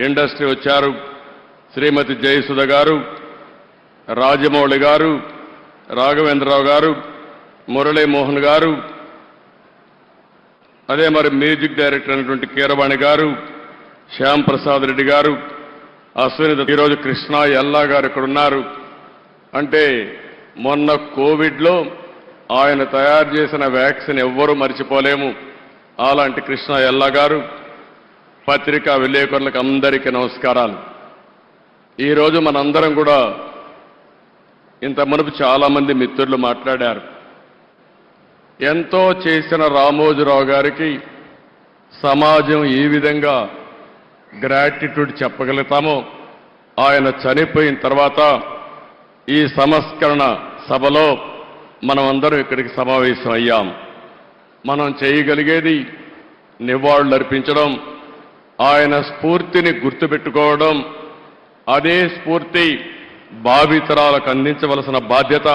Industry వచ్చారు శ్రీమతి జయసుధ గారు రాజమౌళి గారు రాఘవేంద్రరావు గారు మురళీమోహన్ గారు అదే మరి మ్యూజిక్ డైరెక్టర్ అయినటువంటి కీరవాణి గారు శ్యామ్ ప్రసాద్ రెడ్డి గారు అశ్విని ఈరోజు కృష్ణ ఎల్లా గారు ఇక్కడ ఉన్నారు. అంటే మొన్న కోవిడ్లో ఆయన తయారు చేసిన వ్యాక్సిన్ ఎవ్వరూ మర్చిపోలేము. అలాంటి కృష్ణ ఎల్లా గారు పత్రికా విలేకరులకు అందరికీ నమస్కారాలు. ఈరోజు మనందరం కూడా ఇంత మునుపు చాలామంది మిత్రులు మాట్లాడారు. ఎంతో చేసిన రామోజీరావు గారికి సమాజం ఈ విధంగా గ్రాటిట్యూడ్ చెప్పగలుగుతామో ఆయన చనిపోయిన తర్వాత ఈ సంస్కరణ సభలో మనం అందరం ఇక్కడికి సమావేశం అయ్యాం మనం చేయగలిగేది నివాళులు అర్పించడం ఆయన స్ఫూర్తిని గుర్తుపెట్టుకోవడం అదే స్ఫూర్తి భావితరాలకు అందించవలసిన బాధ్యత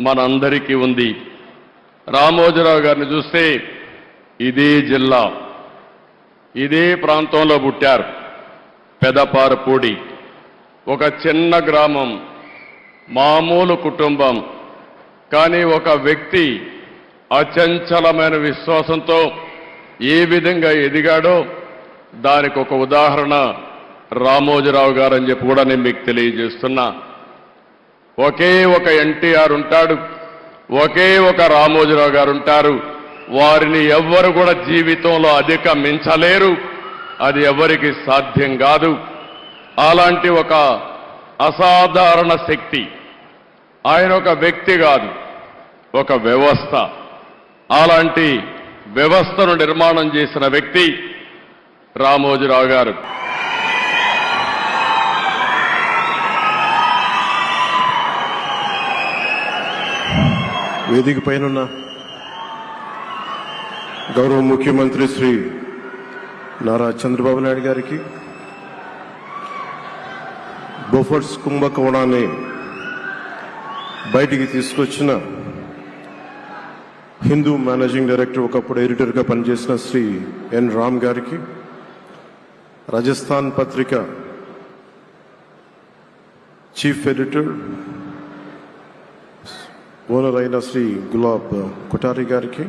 మనందరికీ ఉంది. రామోజీరావు గారిని చూస్తే ఇదే జిల్లా ఇదే ప్రాంతంలో పుట్టారు పెదపారపూడి. ఒక చిన్న గ్రామం మామూలు కుటుంబం కానీ ఒక వ్యక్తి అచంచలమైన విశ్వాసంతో ఏ విధంగా ఎదిగాడో దానికి ఒక ఉదాహరణ రామోజీరావు గారు అని చెప్పి కూడా నేను మీకు తెలియజేస్తున్నా. ఒకే ఒక ఎన్టీఆర్ ఉంటాడు ఒకే ఒక రామోజీరావు గారు ఉంటారు వారిని ఎవ్వరు కూడా జీవితంలో అధిగమించలేరు అది ఎవరికి సాధ్యం కాదు. అలాంటి ఒక అసాధారణ శక్తి ఆయన ఒక వ్యక్తి కాదు ఒక వ్యవస్థ. అలాంటి వ్యవస్థను నిర్మాణం చేసిన వ్యక్తి రామోజీరావు గారు. వేదిక పైన గౌరవ ముఖ్యమంత్రి శ్రీ నారా చంద్రబాబు నాయుడు గారికి బొఫర్స్ కుంభకోణాన్ని బయటికి తీసుకొచ్చిన హిందూ మేనేజింగ్ డైరెక్టర్ ఒకప్పుడు ఎడిటర్గా పనిచేసిన శ్రీ ఎన్ రామ్ గారికి రాజస్థాన్ పత్రిక చీఫ్ ఎడిటర్ ఓనర్ అయిన శ్రీ గులాబ్ కొటారి గారికి.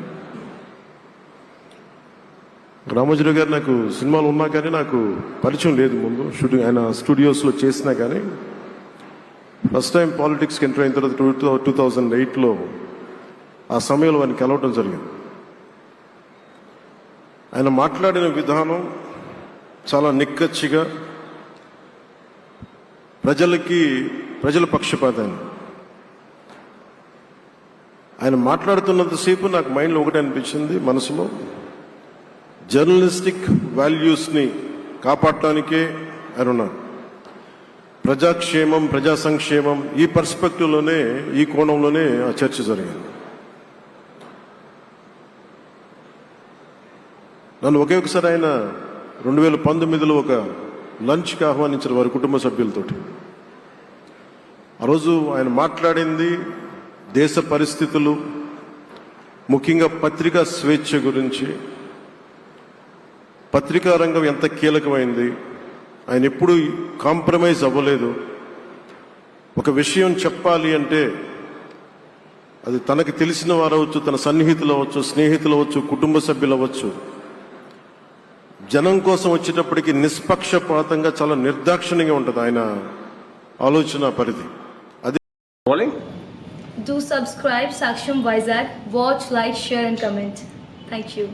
రామోజీరావు గారు నాకు సినిమాలు ఉన్నా కానీ నాకు పరిచయం లేదు ముందు. షూటింగ్ ఆయన స్టూడియోస్లో చేసినా కానీ. ఫస్ట్ టైం పాలిటిక్స్కి ఎంటర్ అయిన తర్వాత టూ టూ థౌజండ్ ఎయిట్లో ఆ సమయంలో ఆయన కలవటం జరిగింది. ఆయన మాట్లాడిన విధానం చాలా నిక్కచ్చిగా ప్రజలకి ప్రజల పక్షపాతాన్ని. ఆయన మాట్లాడుతున్నంతసేపు నాకు మైండ్లో ఒకటి అనిపించింది మనసులో జర్నలిస్టిక్ వాల్యూస్ని కాపాడటానికే ఆయన ఉన్నారు. ప్రజాక్షేమం ప్రజా సంక్షేమం ఈ పర్స్పెక్టివ్లోనే ఈ కోణంలోనే ఆ చర్చ జరిగింది. నన్ను ఒకే ఒకసారి ఆయన రెండు వేల పంతొమ్మిదిలో ఒక లంచ్కి ఆహ్వానించిన వారి కుటుంబ సభ్యులతోటి. ఆ రోజు ఆయన మాట్లాడింది దేశ పరిస్థితులు ముఖ్యంగా పత్రికా స్వేచ్ఛ గురించి. పత్రికా రంగం ఎంత కీలకమైంది ఆయన ఎప్పుడు కాంప్రమైజ్ అవ్వలేదు. ఒక విషయం చెప్పాలి అంటే అది తనకు తెలిసిన వారవచ్చు తన సన్నిహితులు అవ్వచ్చు స్నేహితులు అవ్వచ్చు కుటుంబ సభ్యులు అవ్వచ్చు. జనం కోసం వచ్చేటప్పటికి నిష్పక్షపాతంగా చాలా నిర్దాక్షిణ్యంగా ఉంటుంది ఆయన ఆలోచన పరిధి అది. Do subscribe Saksham Vizag. Watch, like, share, and comment. Thank you.